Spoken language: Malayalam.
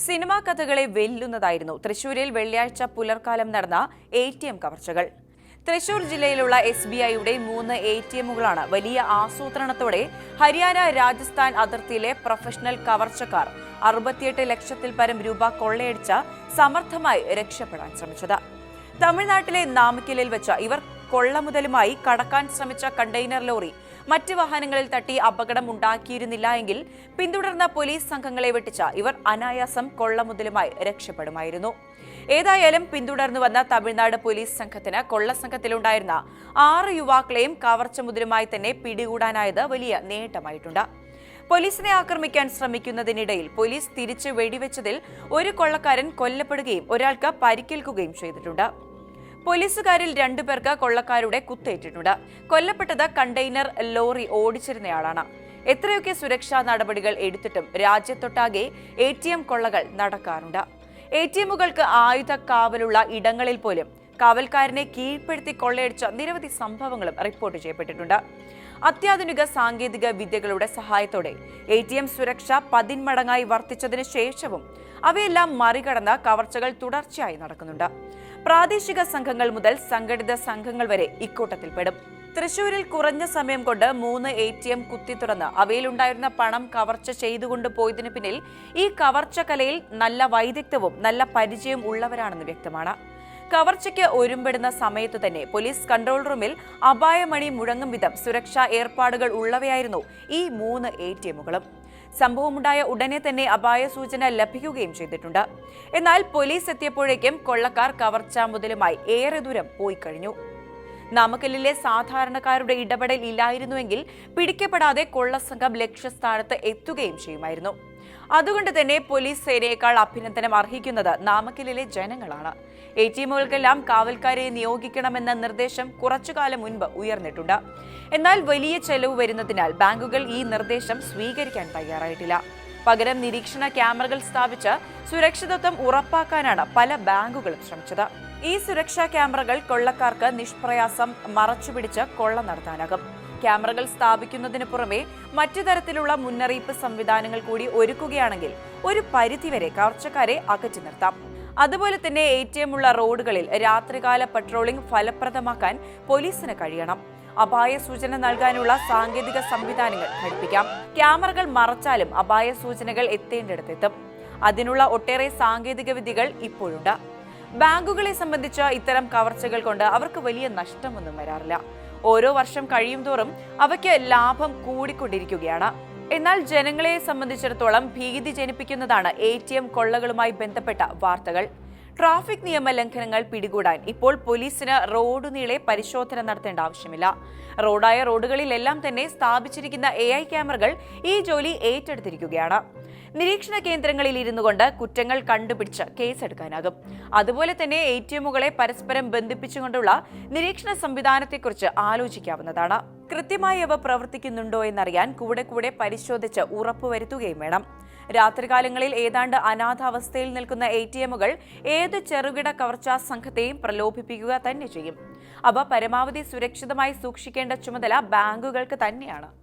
സിനിമാ കഥകളെ വെല്ലുന്നതായിരുന്നു. തൃശൂരിൽ വെള്ളിയാഴ്ച പുലർക്കാലം നടന്ന എ ടി എം കവർച്ചകൾ. തൃശൂർ ജില്ലയിലുള്ള എസ് ബി ഐയുടെ മൂന്ന് എ ടി എമ്മുകളാണ് വലിയ ആസൂത്രണത്തോടെ ഹരിയാന രാജസ്ഥാൻ അതിർത്തിയിലെ പ്രൊഫഷണൽ കവർച്ചക്കാർ അറുപത്തിയെട്ട് ലക്ഷത്തിൽ പരം രൂപ കൊള്ളയടിച്ച സമർത്ഥമായി രക്ഷപ്പെടാൻ ശ്രമിച്ചത്. തമിഴ്നാട്ടിലെ നാമക്കലിൽ വെച്ച ഇവർ കൊള്ളമുതലുമായി കടക്കാൻ ശ്രമിച്ച കണ്ടെയ്നർ ലോറി മറ്റ് വാഹനങ്ങളിൽ തട്ടി അപകടം ഉണ്ടാക്കിയിരുന്നില്ല എങ്കിൽ പിന്തുടർന്ന പോലീസ് സംഘങ്ങളെ വെട്ടിച്ച ഇവർ അനായാസം കൊള്ളമുതലുമായി രക്ഷപ്പെടുമായിരുന്നു. ഏതായാലും പിന്തുടർന്നു വന്ന തമിഴ്നാട് പോലീസ് സംഘത്തിന് കൊള്ളസംഘത്തിലുണ്ടായിരുന്ന ആറ് യുവാക്കളെയും കവർച്ച മുതലുമായി തന്നെ പിടികൂടാനായത് വലിയ നേട്ടമായിട്ടുണ്ട്. പോലീസിനെ ആക്രമിക്കാൻ ശ്രമിക്കുന്നതിനിടയിൽ പോലീസ് തിരിച്ച് വെടിവെച്ചതിൽ ഒരു കൊള്ളക്കാരൻ കൊല്ലപ്പെടുകയും ഒരാൾക്ക് പരിക്കേൽക്കുകയും ചെയ്തിട്ടുണ്ട്. പോലീസുകാരിൽ രണ്ടുപേർക്ക് കൊള്ളക്കാരുടെ കുത്തേറ്റിട്ടുണ്ട്. കൊല്ലപ്പെട്ടത് കണ്ടെയ്നർ ലോറി ഓടിച്ചിരുന്നയാളാണ്. എത്രയൊക്കെ സുരക്ഷാ നടപടികൾ എടുത്തിട്ടും രാജ്യത്തൊട്ടാകെ എ ടി എം കൊള്ളകൾ നടക്കാറുണ്ട്. എ ടി എമ്മുകൾക്ക് ആയുധ കാവലുള്ള ഇടങ്ങളിൽ പോലും കാവൽക്കാരനെ കീഴ്പ്പെടുത്തി കൊള്ളയടിച്ച നിരവധി സംഭവങ്ങളും റിപ്പോർട്ട് ചെയ്യപ്പെട്ടിട്ടുണ്ട്. അത്യാധുനിക സാങ്കേതിക വിദ്യകളുടെ സഹായത്തോടെ എ ടി എം സുരക്ഷ പതിന്മടങ്ങായി വർദ്ധിച്ചതിന് ശേഷവും അവയെല്ലാം മറികടന്ന കവർച്ചകൾ തുടർച്ചയായി നടക്കുന്നുണ്ട്. പ്രാദേശിക സംഘങ്ങൾ മുതൽ സംഘടിത സംഘങ്ങൾ വരെ ഇക്കൂട്ടത്തിൽപ്പെടും. തൃശൂരിൽ കുറഞ്ഞ സമയം കൊണ്ട് മൂന്ന് എ ടി എം കുത്തി തുറന്ന് അവയിലുണ്ടായിരുന്ന പണം കവർച്ച ചെയ്തുകൊണ്ട് പോയതിനു പിന്നിൽ ഈ കവർച്ച കലയിൽ നല്ല വൈദഗ്ധ്യവും നല്ല പരിചയവും ഉള്ളവരാണെന്ന് വ്യക്തമാണ്. കവർച്ചയ്ക്ക് ഒരുമ്പെടുന്ന സമയത്തു തന്നെ പോലീസ് കൺട്രോൾ റൂമിൽ അപായമണി മുഴങ്ങും വിധം സുരക്ഷാ ഏർപ്പാടുകൾ ഉള്ളവയായിരുന്നു ഈ മൂന്ന് എ ടി എമ്മുകളും സംഭവമുണ്ടായ ഉടനെ തന്നെ അപായ സൂചന ലഭിക്കുകയും ചെയ്തിട്ടുണ്ട്. എന്നാൽ പോലീസ് എത്തിയപ്പോഴേക്കും കൊള്ളക്കാർ കവർച്ച മുതലുമായി ഏറെ ദൂരം പോയി കഴിഞ്ഞു. നാമക്കല്ലിലെ സാധാരണക്കാരുടെ ഇടപെടൽ ഇല്ലായിരുന്നുവെങ്കിൽ പിടിക്കപ്പെടാതെ കൊള്ളസംഘം ലക്ഷ്യസ്ഥാനത്ത് എത്തുകയും ചെയ്യുമായിരുന്നു. അതുകൊണ്ട് തന്നെ പോലീസ് സേനയേക്കാൾ അഭിനന്ദനം അർഹിക്കുന്നത് നാമക്കലിലെ ജനങ്ങളാണ്. എ ടി എമ്മുകൾക്കെല്ലാം കാവൽക്കാരെ നിയോഗിക്കണമെന്ന നിർദ്ദേശം കുറച്ചുകാലം മുൻപ് ഉയർന്നിട്ടുണ്ട്. എന്നാൽ വലിയ ചെലവ് വരുന്നതിനാൽ ബാങ്കുകൾ ഈ നിർദ്ദേശം സ്വീകരിക്കാൻ തയ്യാറായിട്ടില്ല. പകരം നിരീക്ഷണ ക്യാമറകൾ സ്ഥാപിച്ച് സുരക്ഷിതത്വം ഉറപ്പാക്കാനാണ് പല ബാങ്കുകളും ശ്രമിച്ചത്. ഈ സുരക്ഷാ ക്യാമറകൾ കൊള്ളക്കാർക്ക് നിഷ്പ്രയാസം മറച്ചുപിടിച്ച് കൊള്ള നടത്താനാകും. ക്യാമറകൾ സ്ഥാപിക്കുന്നതിന് പുറമെ മറ്റു തരത്തിലുള്ള മുന്നറിയിപ്പ് സംവിധാനങ്ങൾ കൂടി ഒരുക്കുകയാണെങ്കിൽ ഒരു പരിധിവരെ കവർച്ചക്കാരെ അകറ്റി നിർത്താം. അതുപോലെ തന്നെ എ ടി എം ഉള്ള റോഡുകളിൽ രാത്രികാല പട്രോളിംഗ് ഫലപ്രദമാക്കാൻ പോലീസിന് കഴിയണം. അപായ സൂചന നൽകാനുള്ള സാങ്കേതിക സംവിധാനങ്ങൾ ഘടിപ്പിക്കാം. ക്യാമറകൾ മറച്ചാലും അപായ സൂചനകൾ എത്തേണ്ടിടത്തെത്തും. അതിനുള്ള ഒട്ടേറെ സാങ്കേതിക വിദ്യകൾ ഇപ്പോഴുണ്ട്. ബാങ്കുകളെ സംബന്ധിച്ച ഇത്തരം കവർച്ചകൾ കൊണ്ട് അവർക്ക് വലിയ നഷ്ടമൊന്നും വരാറില്ല. ഓരോ വർഷം കഴിയും തോറും അവയ്ക്ക് ലാഭം കൂടിക്കൊണ്ടിരിക്കുകയാണ്. എന്നാൽ ജനങ്ങളെ സംബന്ധിച്ചിടത്തോളം ഭീതി ജനിപ്പിക്കുന്നതാണ് എ കൊള്ളകളുമായി ബന്ധപ്പെട്ട വാർത്തകൾ. ട്രാഫിക് നിയമ ലംഘനങ്ങൾ പിടികൂടാൻ ഇപ്പോൾ പോലീസിന് റോഡ് നീളെ പരിശോധന നടത്തേണ്ട ആവശ്യമില്ല. റോഡായ റോഡുകളിലെല്ലാം തന്നെ സ്ഥാപിച്ചിരിക്കുന്ന എ ഐ ക്യാമറകൾ ഈ ജോലി ഏറ്റെടുത്തിരിക്കുകയാണ്. നിരീക്ഷണ കേന്ദ്രങ്ങളിൽ ഇരുന്നു കൊണ്ട് കുറ്റങ്ങൾ കണ്ടുപിടിച്ച് കേസെടുക്കാനാകും. അതുപോലെ തന്നെ എ ടി എമ്മുകളെ പരസ്പരം ബന്ധിപ്പിച്ചുകൊണ്ടുള്ള നിരീക്ഷണ സംവിധാനത്തെക്കുറിച്ച് ആലോചിക്കാവുന്നതാണ്. കൃത്യമായി അവ പ്രവർത്തിക്കുന്നുണ്ടോ എന്നറിയാൻ കൂടെ കൂടെ പരിശോധിച്ച് ഉറപ്പുവരുത്തുകയും വേണം. രാത്രികാലങ്ങളിൽ ഏതാണ്ട് അനാഥാവസ്ഥയിൽ നിൽക്കുന്ന എ ടി എമ്മുകൾ ഏത് ചെറുകിട കവർച്ചാ സംഘത്തെയും പ്രലോഭിപ്പിക്കുക തന്നെ ചെയ്യും. അവ പരമാവധി സുരക്ഷിതമായി സൂക്ഷിക്കേണ്ട ചുമതല ബാങ്കുകൾക്ക് തന്നെയാണ്.